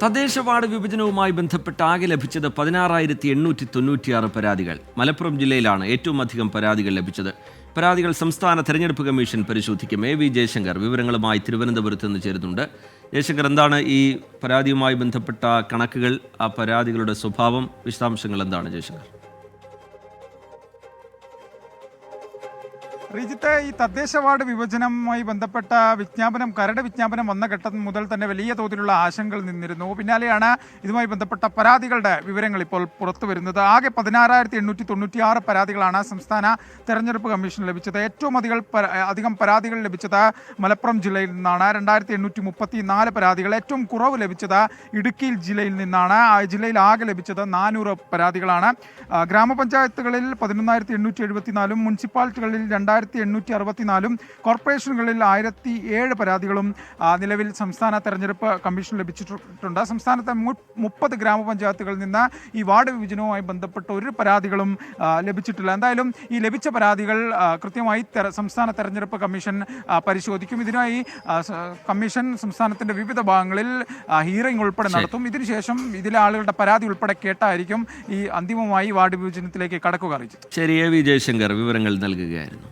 തദ്ദേശ വാർഡ് വിഭജനവുമായി ബന്ധപ്പെട്ട് ആകെ ലഭിച്ചത് പതിനാറായിരത്തി എണ്ണൂറ്റി തൊണ്ണൂറ്റിയാറ് പരാതികൾ. മലപ്പുറം ജില്ലയിലാണ് ഏറ്റവും അധികം പരാതികൾ ലഭിച്ചത്. പരാതികൾ സംസ്ഥാന തെരഞ്ഞെടുപ്പ് കമ്മീഷൻ പരിശോധിക്കും. എ വി ജയശങ്കർ വിവരങ്ങളുമായി തിരുവനന്തപുരത്ത് നിന്ന് ചേരുന്നുണ്ട്. ജയശങ്കർ എന്താണ് ഈ പരാതിയുമായി ബന്ധപ്പെട്ട കണക്കുകൾ ആ പരാതികളുടെ സ്വഭാവം വിശദാംശങ്ങൾ എന്താണ് ജയശങ്കർ? ശ്രീജിത്ത് ഈ തദ്ദേശ വാർഡ് വിഭജനവുമായി ബന്ധപ്പെട്ട വിജ്ഞാപനം കരട് വിജ്ഞാപനം വന്ന ഘട്ടം മുതൽ തന്നെ വലിയ തോതിലുള്ള ആശങ്കകൾ നിന്നിരുന്നു. പിന്നാലെയാണ് ഇതുമായി ബന്ധപ്പെട്ട പരാതികളുടെ വിവരങ്ങൾ ഇപ്പോൾ പുറത്തു വരുന്നത്. ആകെ പതിനാറായിരത്തി എണ്ണൂറ്റി തൊണ്ണൂറ്റി ആറ് പരാതികളാണ് സംസ്ഥാന തെരഞ്ഞെടുപ്പ് കമ്മീഷൻ ലഭിച്ചത്. ഏറ്റവും അധികം അധികം പരാതികൾ ലഭിച്ചത് മലപ്പുറം ജില്ലയിൽ നിന്നാണ്. രണ്ടായിരത്തി എണ്ണൂറ്റി മുപ്പത്തി നാല് പരാതികൾ ഏറ്റവും കുറവ് ലഭിച്ചത് ഇടുക്കി ജില്ലയിൽ നിന്നാണ്. ജില്ലയിൽ ആകെ ലഭിച്ചത് നാനൂറ് പരാതികളാണ്. ഗ്രാമപഞ്ചായത്തുകളിൽ പതിനൊന്നായിരത്തി എണ്ണൂറ്റി എഴുപത്തിനാലും മുനിസിപ്പാലിറ്റികളിൽ രണ്ടായിരത്തി എണ്ണൂറ്റി അറുപത്തിനാലും കോർപ്പറേഷനുകളിൽ ആയിരത്തി ഏഴ് പരാതികളും നിലവിൽ സംസ്ഥാന തെരഞ്ഞെടുപ്പ് കമ്മീഷൻ ലഭിച്ചിട്ടുണ്ട്. സംസ്ഥാനത്തെ മുപ്പത് ഗ്രാമപഞ്ചായത്തുകളിൽ നിന്ന് ഈ വാർഡ് വിഭജനവുമായി ബന്ധപ്പെട്ട ഒരു പരാതികളും ലഭിച്ചിട്ടില്ല. എന്തായാലും ഈ ലഭിച്ച പരാതികൾ കൃത്യമായി സംസ്ഥാന തെരഞ്ഞെടുപ്പ് കമ്മീഷൻ പരിശോധിക്കും. ഇതിനായി കമ്മീഷൻ സംസ്ഥാനത്തിന്റെ വിവിധ ഭാഗങ്ങളിൽ ഹിയറിംഗ് ഉൾപ്പെടെ നടത്തും. ഇതിനുശേഷം ഇതിലെ ആളുകളുടെ പരാതി ഉൾപ്പെടെ കേട്ടായിരിക്കും ഈ അന്തിമമായി വാർഡ് വിഭജനത്തിലേക്ക് കടക്കുക അറിയിച്ചത് ശരി എ വി ജയശങ്കർ വിവരങ്ങൾ നൽകുകയായിരുന്നു.